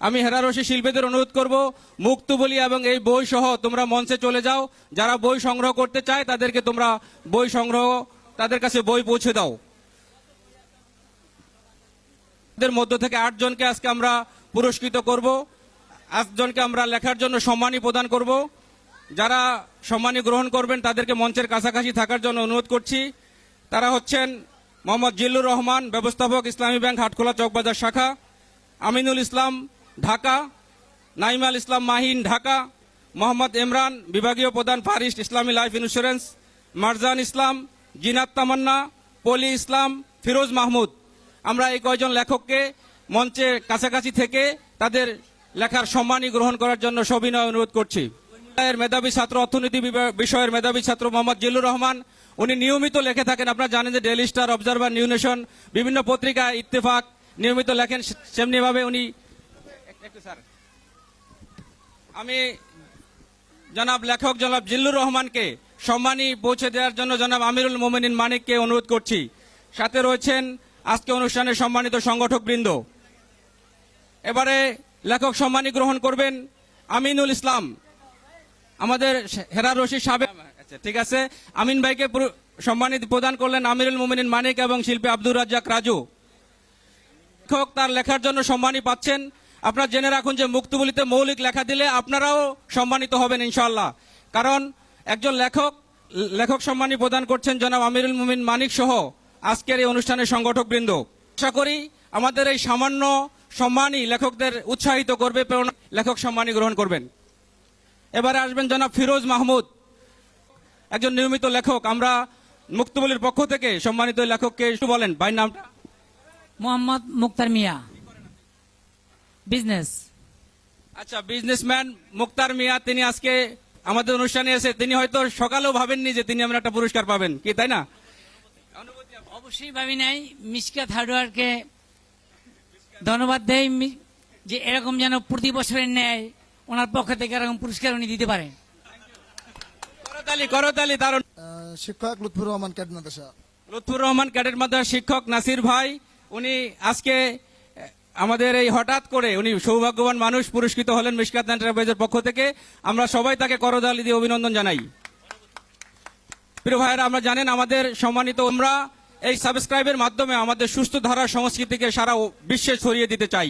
আমি হেরারসি শিল্পীদের অনুরোধ করব মুক্তবলি এবং এই বই সহ তোমরা মঞ্চে চলে যাও। যারা বই সংগ্রহ করতে চায়, তাদেরকে তোমরা বই সংগ্রহ, তাদের কাছে বই পৌঁছে দাও। এদের মধ্য থেকে আটজনকে আজকে আমরা পুরস্কৃত করব। আটজনকে আমরা লেখার জন্য সম্মানী প্রদান করব। যারা সম্মানী গ্রহণ করবেন, তাদেরকে মঞ্চের কাছাকাছি থাকার জন্য অনুরোধ করছি। তারা হচ্ছেন মোহাম্মদ জিল্লুর রহমান, ব্যবস্থাপক ইসলামী ব্যাংক হাটখোলা চকবাজার শাখা, আমিনুল ইসলাম ঢাকা, নাইমাল ইসলাম মাহিন, ঢাকা, মোহাম্মদ ইমরান, বিভাগীয় প্রধান first Islami life insurance, Marjan Islam, Zinat Tamanna, Poly Islam, Firoz Mahmud. আমরা এই কয়জন লেখককে মঞ্চে কাছাকাছি থেকে তাদের লেখার সম্মানী গ্রহণ করার জন্য সবিনয় অনুরোধ করছি। এর মেধাবী ছাত্র, অর্থনীতি বিষয়ের মেধাবী ছাত্র মোহাম্মদ জিল্লুর রহমান, উনি নিয়মিত লেখে থাকেন। আপনারা জানেন যে daily star observer new nation বিভিন্ন পত্রিকা ইত্তেফাক নিয়মিত লেখেন সেমনিভাবে উনি স্যার। আমি জনাব লেখক জনাব জিল্লুর রহমানকে সম্মানী পৌঁছে দেওয়ার জন্য জনাব আমিরুল মোমিনিন মানিককে অনুরোধ করছি। সাথে রয়েছেন আজকে অনুষ্ঠানের সম্মানিত সংগঠক বৃন্দ এবারে লেখক সম্মানী গ্রহণ করবেন আমিনুল ইসলাম। আমাদের হেরা রশি সাবেক আচ্ছা ঠিক আছে। আমিন ভাইকে সম্মানিত প্রদান করলেন আমিরুল মোমিনিন মানিক এবং শিল্পী আব্দুর রাজ্জাক রাজু। লেখক তার লেখার জন্য সম্মানী পাচ্ছেন। আপনারা জেনে রাখুন যে মুক্তবলিতে মৌলিক লেখা দিলে আপনারাও সম্মানিত হবেন ইনশাল্লাহ কারণ একজন লেখক লেখক সম্মানী প্রদান করছেন জনাব আমিরুল মুমিন মানিক সহ আজকের এই অনুষ্ঠানের সংগঠক বৃন্দ আশা করি আমাদের এই সামান্য সম্মানই লেখকদের উৎসাহিত করবে, প্রেরণা লেখক সম্মানী গ্রহণ করবেন। এবারে আসবেন জনাব ফিরোজ মাহমুদ, একজন নিয়মিত লেখক। আমরা মুক্তবলির পক্ষ থেকে সম্মানিত লেখককে একটু বলেন, ভাইয়ের নামটা? মোহাম্মদ মুক্তার মিয়া। বিজনেস আচ্ছা বিজনেসম্যান মুক্তার মিয়া তিনি আজকে আমাদের অনুষ্ঠানে এসে তিনি হয়তো সকালেও ভাবেননি যে তিনি আমরা একটা পুরস্কার পাবেন কি তাই না? অবশ্যই ভাবি নাই মিসকাত হার্ডওয়ারকে ধন্যবাদ দেই মি- যে এরকম যেন প্রতি বছরের ন্যায় ওনার পক্ষ থেকে এরকম পুরস্কার উনি দিতে পারেন করতালি করতালি তার শিক্ষক লুৎফুর রহমান ক্যাট মাদ্রাসা। লুৎফুর রহমান ক্যাডেট মাদ্রাসার শিক্ষক নাসির ভাই উনি আজকে আমাদের এই হঠাৎ করে উনি সৌভাগ্যবান মানুষ পুরস্কৃত হলেন মিসকাত এন্টারপ্রাইজের পক্ষ থেকে। আমরা সবাই তাকে করদালি দিয়ে অভিনন্দন জানাই। প্রিয় ভাইয়েরা, আমরা জানেন আমাদের সম্মানিত আমরা এই সাবস্ক্রাইবের মাধ্যমে আমাদের সুস্থ ধারার সংস্কৃতিকে সারা বিশ্বে ছড়িয়ে দিতে চাই।